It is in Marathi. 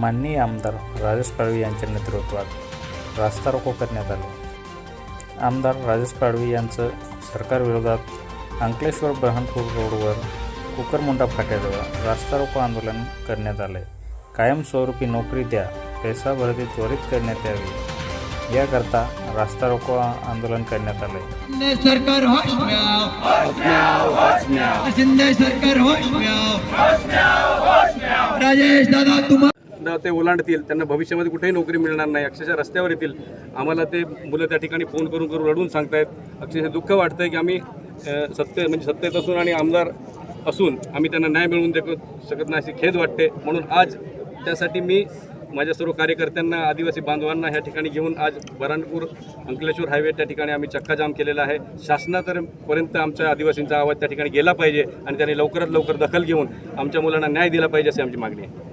माननीय आमदार राजेश पाडवी यांच्या नेतृत्वात रास्ता रोको करण्यात आले. आमदार राजेश पाडवी यांचं सरकारविरोधात अंकलेश्वर बऱ्हाणपूर रोडवर कुकरमुंडा फाट्याजवळ रास्ता रोको आंदोलन करण्यात आले. कायमस्वरूपी नोकरी द्या पैसा भरती त्वरित करण्यात यावी याकरता रास्ता रोको आंदोलन करण्यात आले. शिंदे सरकार होश राजेश दादा तुम्हा दा ते ओलांडतील त्यांना भविष्यामध्ये कुठेही नोकरी मिळणार नाही अक्षरशः रस्त्यावर येतील. आम्हाला ते मुलं त्या ठिकाणी फोन करून करून रडून सांगतायत. अक्षरशः दुःख वाटतंय की आम्ही सत्य सत्ते म्हणजे सत्तेत असून आणि आमदार असून आम्ही त्यांना न्याय मिळवून देऊ शकत नाही अशी खेद वाटते. म्हणून आज त्यासाठी मी माझ्या सर्व कार्यकर्त्यांना आदिवासी बांधवांना ह्या ठिकाणी घेऊन आज बऱ्हाणपूर अंकलेश्वर हायवे त्या ठिकाणी आम्ही चक्काजाम केलेला आहे. शासनापर्यंत आमच्या आदिवासींचा आवाज त्या ठिकाणी गेला पाहिजे आणि त्यांनी लवकरात लवकर दखल घेऊन आमच्या मुलांना न्याय दिला पाहिजे अशी आमची मागणी आहे.